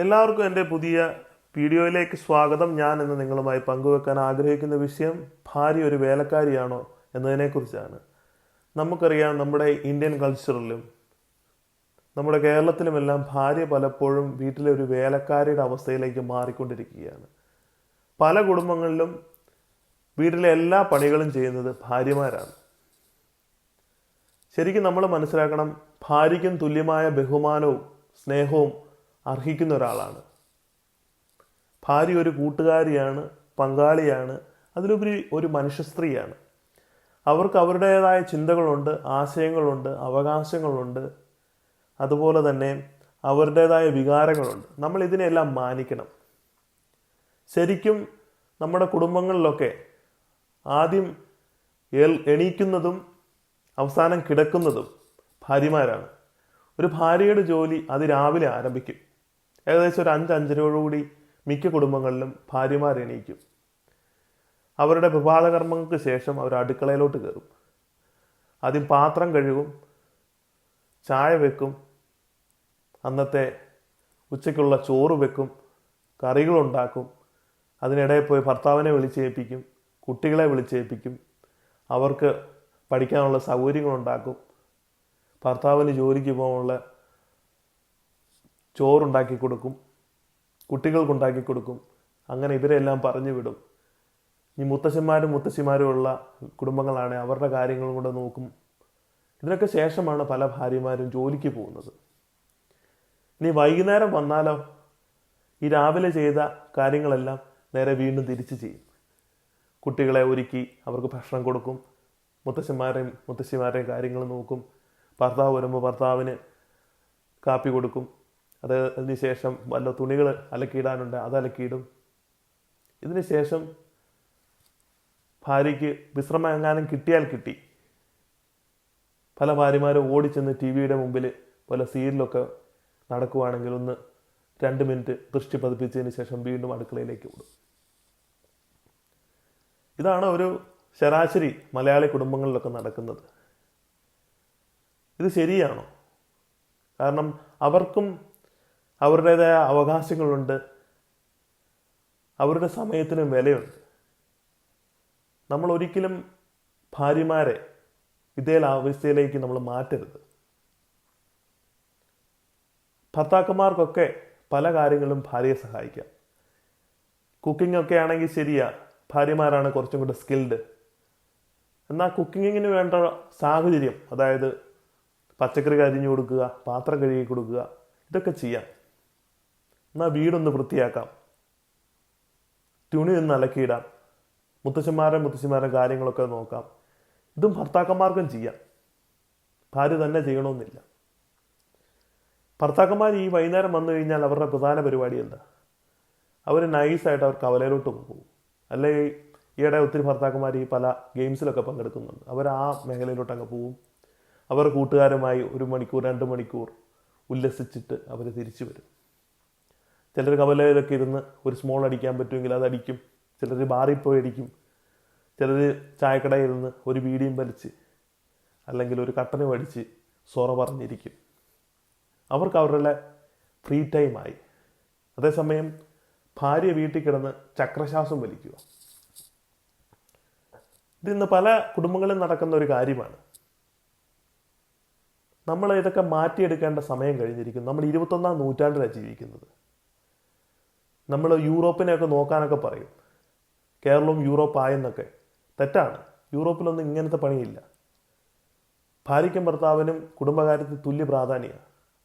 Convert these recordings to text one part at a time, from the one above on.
എല്ലാവർക്കും എന്റെ പുതിയ വീഡിയോയിലേക്ക് സ്വാഗതം. ഞാൻ ഇന്ന് നിങ്ങളുമായി പങ്കുവെക്കാൻ ആഗ്രഹിക്കുന്ന വിഷയം ഭാര്യ ഒരു വേലക്കാരിയാണോ എന്നതിനെക്കുറിച്ചാണ്. നമുക്കറിയാം നമ്മുടെ ഇന്ത്യൻ കൾച്ചറിലും നമ്മുടെ കേരളത്തിലുമെല്ലാം ഭാര്യ പലപ്പോഴും വീട്ടിലെ ഒരു വേലക്കാരിയുടെ അവസ്ഥയിലേക്ക് മാറിക്കൊണ്ടിരിക്കുകയാണ്. പല കുടുംബങ്ങളിലും വീട്ടിലെ എല്ലാ പണികളും ചെയ്യുന്നത് ഭാര്യമാരാണ്. ശരിക്കും നമ്മൾ മനസ്സിലാക്കണം ഭാര്യയ്ക്കും തുല്യമായ ബഹുമാനവും സ്നേഹവും അർഹിക്കുന്ന ഒരാളാണ്. ഭാര്യ ഒരു കൂട്ടുകാരിയാണ് പങ്കാളിയാണ് അതിലുപരി ഒരു മനുഷ്യ സ്ത്രീയാണ്. അവർക്ക് അവരുടേതായ ചിന്തകളുണ്ട് ആശയങ്ങളുണ്ട് അവകാശങ്ങളുണ്ട്. അതുപോലെ തന്നെ അവരുടേതായ വികാരങ്ങളുണ്ട്. നമ്മൾ ഇതിനെല്ലാം മാനിക്കണം. ശരിക്കും നമ്മുടെ കുടുംബങ്ങളിലൊക്കെ ആദ്യം എണീക്കുന്നതും അവസാനം കിടക്കുന്നതും ഭാര്യമാരാണ്. ഒരു ഭാര്യയുടെ ജോലി അത് രാവിലെ ആരംഭിക്കും. ഏകദേശം ഒരു അഞ്ച് മിക്ക കുടുംബങ്ങളിലും ഭാര്യമാർ എണീക്കും. അവരുടെ വിവാഹകർമ്മങ്ങൾക്ക് ശേഷം അവർ അടുക്കളയിലോട്ട് കയറും. ആദ്യം പാത്രം കഴുകും ചായ വെക്കും അന്നത്തെ ഉച്ചയ്ക്കുള്ള ചോറ് വെക്കും കറികളുണ്ടാക്കും അതിനിടയിൽ പോയി ഭർത്താവിനെ വിളിച്ചേൽപ്പിക്കും കുട്ടികളെ വിളിച്ചേൽപ്പിക്കും അവർക്ക് പഠിക്കാനുള്ള സൗകര്യങ്ങളുണ്ടാക്കും ഭർത്താവിന് ജോലിക്ക് പോകാനുള്ള ചോറുണ്ടാക്കി കൊടുക്കും കുട്ടികൾക്കുണ്ടാക്കി കൊടുക്കും. അങ്ങനെ ഇവരെല്ലാം പറഞ്ഞു വിടും. ഈ മുത്തശ്ശന്മാരും മുത്തശ്ശിമാരും ഉള്ള കുടുംബങ്ങളാണ് അവരുടെ കാര്യങ്ങളും കൂടെ നോക്കും. ഇതിനൊക്കെ ശേഷമാണ് പല ഭാര്യമാരും ജോലിക്ക് പോകുന്നത്. ഇനി വൈകുന്നേരം വന്നാലോ? ഈ രാവിലെ ചെയ്ത കാര്യങ്ങളെല്ലാം നേരെ വീണ്ടും തിരിച്ചു ചെയ്യും. കുട്ടികളെ ഒരുക്കി അവർക്ക് ഭക്ഷണം കൊടുക്കും. മുത്തശ്ശന്മാരെയും മുത്തശ്ശിമാരെയും കാര്യങ്ങൾ നോക്കും. ഭർത്താവ് വരുമ്പോൾ ഭർത്താവിന് കാപ്പി കൊടുക്കും. അത് അതിനുശേഷം വല്ല തുണികൾ അലക്കിയിടാനുണ്ട് അത് അലക്കിയിടും. ഇതിന് ശേഷം ഭാര്യയ്ക്ക് വിശ്രമങ്ങാനം കിട്ടിയാൽ കിട്ടി. പല ഭാര്യമാരും ഓടിച്ചെന്ന് ടി വിയുടെ മുമ്പിൽ പല സീരിയലൊക്കെ നടക്കുവാണെങ്കിൽ ഒന്ന് രണ്ട് മിനിറ്റ് ദൃഷ്ടി പതിപ്പിച്ചതിന് ശേഷം വീണ്ടും അടുക്കളയിലേക്ക് ഓടും. ഇതാണ് ഒരു ശരാശരി മലയാളി കുടുംബങ്ങളിലൊക്കെ നടക്കുന്നത്. ഇത് ശരിയാണോ? കാരണം അവർക്കും അവരുടേതായ അവകാശങ്ങളുണ്ട്. അവരുടെ സമയത്തിന് വിലയുണ്ട്. നമ്മൾ ഒരിക്കലും ഭാര്യമാരെ ഇതേ അവസ്ഥയിലേക്ക് നമ്മൾ മാറ്റരുത്. ഭർത്താക്കന്മാർക്കൊക്കെ പല കാര്യങ്ങളും ഭാര്യയെ സഹായിക്കാം. കുക്കിംഗ് ഒക്കെ ആണെങ്കിൽ ശരിയാ ഭാര്യമാരാണ് കുറച്ചും കൂടെ സ്കിൽഡ്. എന്നാൽ കുക്കിങ്ങിന് വേണ്ട സാഹചര്യം അതായത് പച്ചക്കറി കരിഞ്ഞു കൊടുക്കുക പാത്രം കഴുകി കൊടുക്കുക ഇതൊക്കെ ചെയ്യാം. എന്നാൽ വീടൊന്ന് വൃത്തിയാക്കാം. തുണി ഒന്ന് അലക്കിയിടാം. മുത്തശ്ശന്മാരെ മുത്തശ്ശന്മാരെ കാര്യങ്ങളൊക്കെ നോക്കാം. ഇതും ഭർത്താക്കന്മാർക്കും ചെയ്യാം. ഭാര്യ തന്നെ ചെയ്യണമെന്നില്ല. ഭർത്താക്കന്മാർ ഈ വൈകുന്നേരം വന്നു കഴിഞ്ഞാൽ അവരുടെ പ്രധാന പരിപാടി എന്താ? അവർ നൈസായിട്ട് അവർ കവലയിലോട്ട് പോകും. അല്ലെങ്കിൽ ഈയിടെ ഒത്തിരി ഭർത്താക്കന്മാർ ഈ പല ഗെയിംസിലൊക്കെ പങ്കെടുക്കുന്നുണ്ട്. അവർ ആ മേഖലയിലോട്ട് അങ്ങ് പോവും അവർ കൂട്ടുകാരുമായി ഒരു മണിക്കൂർ രണ്ട് മണിക്കൂർ ഉല്ലസിച്ചിട്ട് അവർ തിരിച്ചു വരും. ചിലർ കവലയിലൊക്കെ ഇരുന്ന് ഒരു സ്മോൾ അടിക്കാൻ പറ്റുമെങ്കിൽ അത് അടിക്കും. ചിലർ പോയി അടിക്കും ചിലർ ചായക്കടയിൽ ഇരുന്ന് ഒരു ബീഡിയും വലിച്ച് അല്ലെങ്കിൽ ഒരു കട്ടന് പഠിച്ച് സോറ പറഞ്ഞിരിക്കും. അവർക്ക് അവരുടെ ഫ്രീ ടൈമായി അതേസമയം ഭാര്യ വീട്ടിൽ കിടന്ന് ചക്രശ്വാസം വലിക്കുക. ഇതിന്ന് പല കുടുംബങ്ങളിലും നടക്കുന്ന ഒരു കാര്യമാണ്. നമ്മൾ ഇതൊക്കെ മാറ്റിയെടുക്കേണ്ട സമയം കഴിഞ്ഞിരിക്കുന്നു. നമ്മൾ ഇരുപത്തൊന്നാം നൂറ്റാണ്ടിലാണ് ജീവിക്കുന്നത്. നമ്മൾ യൂറോപ്പിനെയൊക്കെ നോക്കാനൊക്കെ പറയും. കേരളവും യൂറോപ്പ് ആയെന്നൊക്കെ തെറ്റാണ്. യൂറോപ്പിലൊന്നും ഇങ്ങനത്തെ പണിയില്ല. ഭാര്യയ്ക്കും ഭർത്താവിനും കുടുംബകാര്യത്തിൽ തുല്യ പ്രാധാന്യമാണ്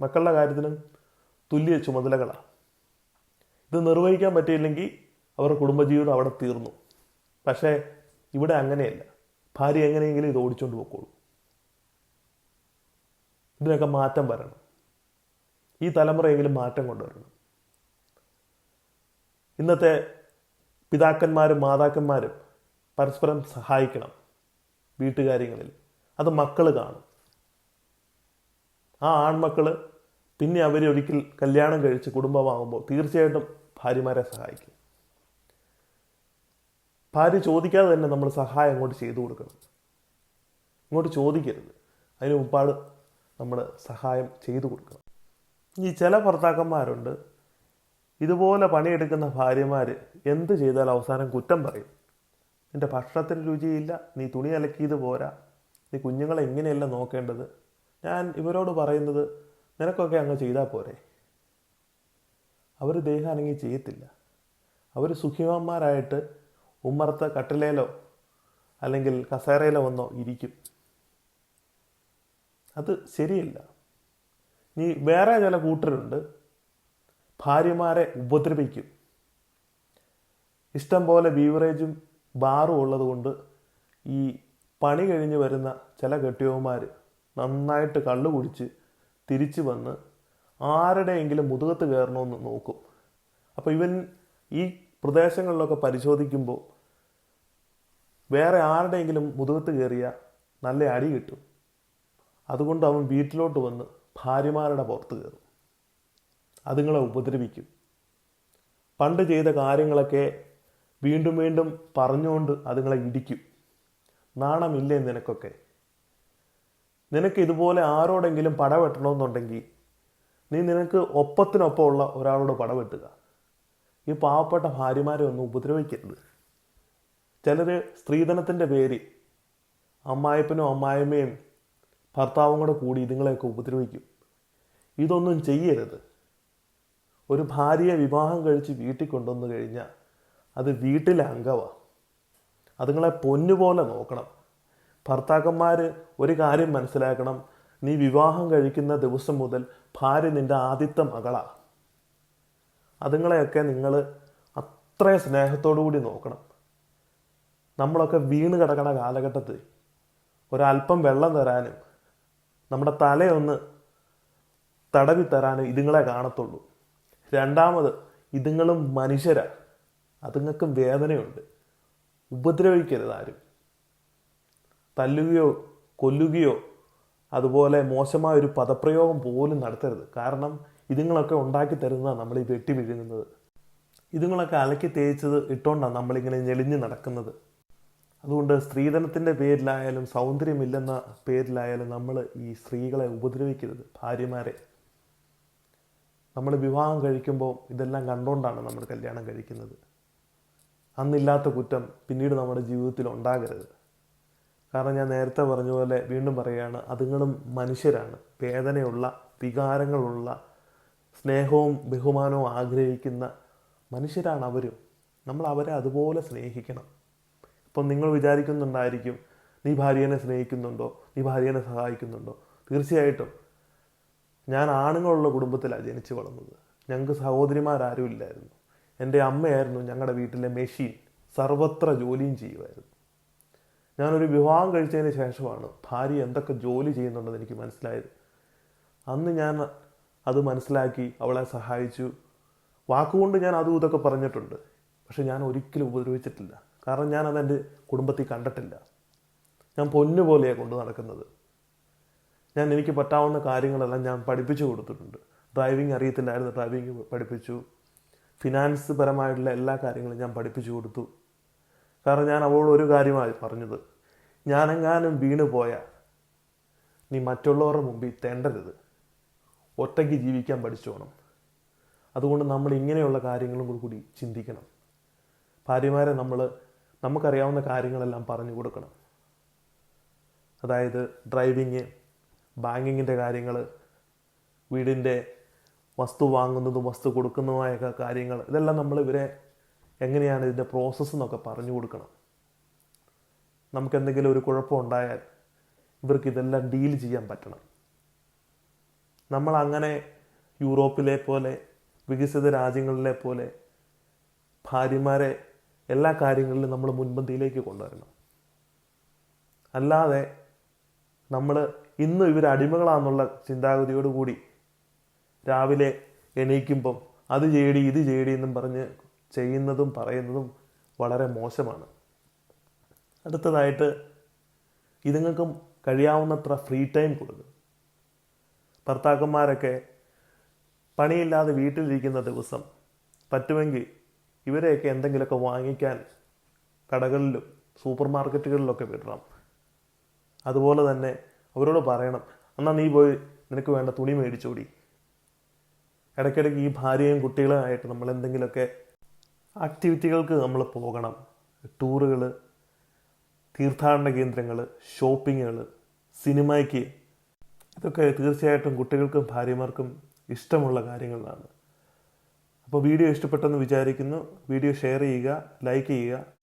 മക്കളുടെ കാര്യത്തിനും തുല്യ ചുമതലകളാണ് ഇത് നിർവഹിക്കാൻ പറ്റിയില്ലെങ്കിൽ അവരുടെ കുടുംബജീവിതം അവിടെ തീർന്നു. പക്ഷേ ഇവിടെ അങ്ങനെയല്ല. ഭാര്യ എങ്ങനെയെങ്കിലും ഇത് ഓടിച്ചുകൊണ്ട് പോയിക്കോളൂ ഇതിനൊക്കെ മാറ്റം വരണം. ഈ തലമുറയെങ്കിലും മാറ്റം കൊണ്ടുവരണം. ഇന്നത്തെ പിതാക്കന്മാരും മാതാക്കന്മാരും പരസ്പരം സഹായിക്കണം വീട്ടുകാര്യങ്ങളിൽ. അത് മക്കൾ കാണും. ആ ആൺമക്കൾ പിന്നെ അവർ ഒരിക്കൽ കല്യാണം കഴിച്ച് കുടുംബമാകുമ്പോൾ തീർച്ചയായിട്ടും ഭാര്യമാരെ സഹായിക്കും. ഭാര്യ ചോദിക്കാതെ തന്നെ നമ്മൾ സഹായം അങ്ങോട്ട് ചെയ്തു കൊടുക്കണം. ഇങ്ങോട്ട് ചോദിക്കരുത്. അതിന് മുമ്പാട് നമ്മൾ സഹായം ചെയ്തു കൊടുക്കണം. ഈ ചില ഭർത്താക്കന്മാരുണ്ട്. ഇതുപോലെ പണിയെടുക്കുന്ന ഭാര്യമാർ എന്ത് ചെയ്താൽ അവസാനം കുറ്റം പറയും. നിന്റെ ഭക്ഷണത്തിന് രുചിയില്ല നീ തുണി അലക്കിയത് പോരാ. നീ കുഞ്ഞുങ്ങളെ എങ്ങനെയല്ല നോക്കേണ്ടത്? ഞാൻ ഇവരോട് പറയുന്നത് നിനക്കൊക്കെ അങ്ങ് ചെയ്താൽ പോരെ. അവർ ദേഹം അനങ്ങി ചെയ്യത്തില്ല. അവർ സുഖിമാന്മാരായിട്ട് ഉമ്മറത്ത് കട്ടിലേലോ അല്ലെങ്കിൽ കസേരയിലോ വന്നോ ഇരിക്കും. അത് ശരിയല്ല. നീ വേറെ ചില കൂട്ടരുണ്ട്. ഭാര്യമാരെ ഉപദ്രവിക്കും. ഇഷ്ടം പോലെ ബീവറേജും ബാറും ഉള്ളതുകൊണ്ട് ഈ പണി കഴിഞ്ഞ് വരുന്ന ചില കെട്ടിയവന്മാർ നന്നായിട്ട് കള്ളു കുടിച്ച് തിരിച്ചു വന്ന് ആരുടെയെങ്കിലും മുതുകത്ത് കയറണമെന്ന് നോക്കും. അപ്പോൾ ഇവൻ ഈ പ്രദേശങ്ങളിലൊക്കെ പരിശോധിക്കുമ്പോൾ വേറെ ആരുടെയെങ്കിലും മുതുകത്ത് കയറിയ നല്ല അടി കിട്ടും. അതുകൊണ്ട് അവൻ വീട്ടിലോട്ട് വന്ന് ഭാര്യമാരുടെ പുറത്ത് കയറും. അതുങ്ങളെ ഉപദ്രവിക്കും. പണ്ട് ചെയ്ത കാര്യങ്ങളൊക്കെ വീണ്ടും വീണ്ടും പറഞ്ഞുകൊണ്ട് അതുങ്ങളെ ഇടിക്കും. നാണമില്ലേ നിനക്കൊക്കെ? നിനക്ക് ഇതുപോലെ ആരോടെങ്കിലും പടവെട്ടണമെന്നുണ്ടെങ്കിൽ നീ നിനക്ക് ഒപ്പത്തിനൊപ്പമുള്ള ഒരാളോട് പടവെട്ടുക ഈ പാവപ്പെട്ട ഭാര്യമാരെ ഒന്നും ഉപദ്രവിക്കരുത്. ചിലർ സ്ത്രീധനത്തിന്റെ പേര് അമ്മായപ്പനും അമ്മായമ്മയും ഭർത്താവും കൂടെ കൂടി ഇതുങ്ങളെയൊക്കെ ഉപദ്രവിക്കും. ഇതൊന്നും ചെയ്യരുത്. ഒരു ഭാര്യയെ വിവാഹം കഴിച്ച് വീട്ടിൽ കൊണ്ടുവന്നു കഴിഞ്ഞാൽ അത് വീട്ടിലെ അംഗമാണ് അതുങ്ങളെ പൊന്നുപോലെ നോക്കണം. ഭർത്താക്കന്മാർ ഒരു കാര്യം മനസ്സിലാക്കണം. നീ വിവാഹം കഴിക്കുന്ന ദിവസം മുതൽ ഭാര്യ നിന്റെ ആദ്യത്തെ മകളാണ് അതുങ്ങളെയൊക്കെ നിങ്ങൾ അത്രയും സ്നേഹത്തോടു കൂടി നോക്കണം. നമ്മളൊക്കെ വീണ് കിടക്കണ കാലഘട്ടത്തിൽ ഒരല്പം വെള്ളം തരാനും നമ്മുടെ തലയൊന്ന് തടവി തരാനും ഇതുങ്ങളെ കാണത്തുള്ളൂ. രണ്ടാമത് ഇതുങ്ങളും മനുഷ്യരാ. അതുങ്ങൾക്കും വേദനയുണ്ട്. ഉപദ്രവിക്കരുത് ആരും. തല്ലുകയോ കൊല്ലുകയോ അതുപോലെ മോശമായ ഒരു പദപ്രയോഗം പോലും നടത്തരുത്. കാരണം ഇതുങ്ങളൊക്കെ ഉണ്ടാക്കി തരുന്നതാണ് നമ്മൾ ഈ വെട്ടി വിഴുങ്ങുന്നത്. ഇതുങ്ങളൊക്കെ അലക്കി തേച്ചത് ഇട്ടുകൊണ്ടാണ് നമ്മളിങ്ങനെ ഞെളിഞ്ഞ് നടക്കുന്നത്. അതുകൊണ്ട് സ്ത്രീധനത്തിന്റെ പേരിലായാലും സൗന്ദര്യമില്ലെന്ന പേരിലായാലും നമ്മൾ ഈ സ്ത്രീകളെ ഉപദ്രവിക്കരുത്. ഭാര്യമാരെ. നമ്മൾ വിവാഹം കഴിക്കുമ്പോൾ ഇതെല്ലാം കണ്ടുകൊണ്ടാണ് നമ്മൾ കല്യാണം കഴിക്കുന്നത്. അന്നില്ലാത്ത കുറ്റം പിന്നീട് നമ്മുടെ ജീവിതത്തിൽ ഉണ്ടാകരുത്. കാരണം ഞാൻ നേരത്തെ പറഞ്ഞ പോലെ വീണ്ടും പറയുകയാണ് അതുങ്ങളും മനുഷ്യരാണ്. വേദനയുള്ള വികാരങ്ങളുള്ള സ്നേഹവും ബഹുമാനവും ആഗ്രഹിക്കുന്ന മനുഷ്യരാണ് അവരും. നമ്മൾ അവരെ അതുപോലെ സ്നേഹിക്കണം. ഇപ്പം നിങ്ങൾ വിചാരിക്കുന്നുണ്ടായിരിക്കും നീ ഭാര്യനെ സ്നേഹിക്കുന്നുണ്ടോ? നീ ഭാര്യനെ സഹായിക്കുന്നുണ്ടോ? തീർച്ചയായിട്ടും ഞാൻ ആണുങ്ങളുള്ള കുടുംബത്തിലാണ് ജനിച്ചു വളർന്നത്. ഞങ്ങൾക്ക് സഹോദരിമാരാരും ഇല്ലായിരുന്നു എന്റെ അമ്മയായിരുന്നു ഞങ്ങളുടെ വീട്ടിലെ മെഷീൻ സർവത്ര ജോലിയും ചെയ്യുമായിരുന്നു. ഞാനൊരു വിവാഹം കഴിച്ചതിന് ശേഷമാണ് ഭാര്യ എന്തൊക്കെ ജോലി ചെയ്യുന്നുണ്ടെന്ന് എനിക്ക് മനസ്സിലായത്. അന്ന് ഞാൻ അത് മനസ്സിലാക്കി അവളെ സഹായിച്ചു. വാക്കുകൊണ്ട് ഞാൻ അതും ഇതൊക്കെ പറഞ്ഞിട്ടുണ്ട്. പക്ഷെ ഞാൻ ഒരിക്കലും ഉപദ്രവിച്ചിട്ടില്ല. കാരണം ഞാൻ അതെന്റെ കുടുംബത്തിൽ കണ്ടിട്ടില്ല. ഞാൻ പൊന്നുപോലെയാണ് കൊണ്ടു നടക്കുന്നത്. ഞാൻ എനിക്ക് പറ്റാവുന്ന കാര്യങ്ങളെല്ലാം ഞാൻ പഠിപ്പിച്ചു കൊടുത്തിട്ടുണ്ട്. ഡ്രൈവിംഗ് അറിയത്തില്ലായിരുന്നു ഡ്രൈവിംഗ് പഠിപ്പിച്ചു. ഫിനാൻസ് പരമായിട്ടുള്ള എല്ലാ കാര്യങ്ങളും ഞാൻ പഠിപ്പിച്ചു കൊടുത്തു. കാരണം ഞാൻ അവളോട് ഒരു കാര്യമായി പറഞ്ഞത്. ഞാനെങ്ങാനും വീണ് പോയാൽ നീ മറ്റുള്ളവരുടെ മുമ്പിൽ തേണ്ടരുത്. ഒറ്റയ്ക്ക് ജീവിക്കാൻ പഠിച്ചോണം. അതുകൊണ്ട് നമ്മൾ ഇങ്ങനെയുള്ള കാര്യങ്ങളും കൂടി കൂടി ചിന്തിക്കണം. ഭാര്യമാരെ നമ്മൾ നമുക്കറിയാവുന്ന കാര്യങ്ങളെല്ലാം പറഞ്ഞു കൊടുക്കണം. അതായത് ഡ്രൈവിങ് ബാങ്കിങ്ങിന്റെ കാര്യങ്ങൾ വീടിന്റെ വസ്തു വാങ്ങുന്നതും വസ്തു കൊടുക്കുന്നതുമായ കാര്യങ്ങൾ ഇതെല്ലാം നമ്മൾ ഇവരെ എങ്ങനെയാണ് ഇതിന്റെ പ്രോസസ്സ് എന്നൊക്കെ പറഞ്ഞു കൊടുക്കണം. നമുക്ക് എന്തെങ്കിലും ഒരു കുഴപ്പമുണ്ടായാൽ ഇവർക്ക് ഇതെല്ലാം ഡീൽ ചെയ്യാൻ പറ്റണം. നമ്മൾ അങ്ങനെ യൂറോപ്പിലെ പോലെ വികസിത രാജ്യങ്ങളിലെ പോലെ ഭാര്യമാരെ എല്ലാ കാര്യങ്ങളിലും നമ്മൾ മുൻപന്തിയിലേക്ക് കൊണ്ടുവരണം. അല്ലാതെ നമ്മൾ ഇന്ന് ഇവർ അടിമകളാണെന്നുള്ള ചിന്താഗതിയോട് കൂടി രാവിലെ എണീക്കുമ്പം അത് ചെയ്യടി ഇത് ചെയ്യടി എന്നും പറഞ്ഞ് ചെയ്യുന്നതും പറയുന്നതും വളരെ മോശമാണ്. അടുത്തതായിട്ട് ഇതുങ്ങൾക്കും കഴിയാവുന്നത്ര ഫ്രീ ടൈം കൊടുക്കും. ഭർത്താക്കന്മാരൊക്കെ പണിയില്ലാതെ വീട്ടിലിരിക്കുന്ന ദിവസം പറ്റുമെങ്കിൽ ഇവരെയൊക്കെ എന്തെങ്കിലുമൊക്കെ വാങ്ങിക്കാൻ കടകളിലും സൂപ്പർ മാർക്കറ്റുകളിലൊക്കെ വിടണം. അതുപോലെ തന്നെ അവരോട് പറയണം. എന്നാൽ നീ പോയി നിനക്ക് വേണ്ട തുണി മേടിച്ചോടി ഇടയ്ക്കിടയ്ക്ക് ഈ ഭാര്യയും കുട്ടികളുമായിട്ട് നമ്മൾ എന്തെങ്കിലുമൊക്കെ ആക്ടിവിറ്റികൾക്ക് നമ്മൾ പോകണം. ടൂറുകൾ തീർത്ഥാടന കേന്ദ്രങ്ങൾ ഷോപ്പിങ്ങുകൾ സിനിമയ്ക്ക്. ഇതൊക്കെ തീർച്ചയായിട്ടും കുട്ടികൾക്കും ഭാര്യമാർക്കും ഇഷ്ടമുള്ള കാര്യങ്ങളാണ്. അപ്പോൾ വീഡിയോ ഇഷ്ടപ്പെട്ടെന്ന് വിചാരിക്കുന്നു. വീഡിയോ ഷെയർ ചെയ്യുക ലൈക്ക് ചെയ്യുക.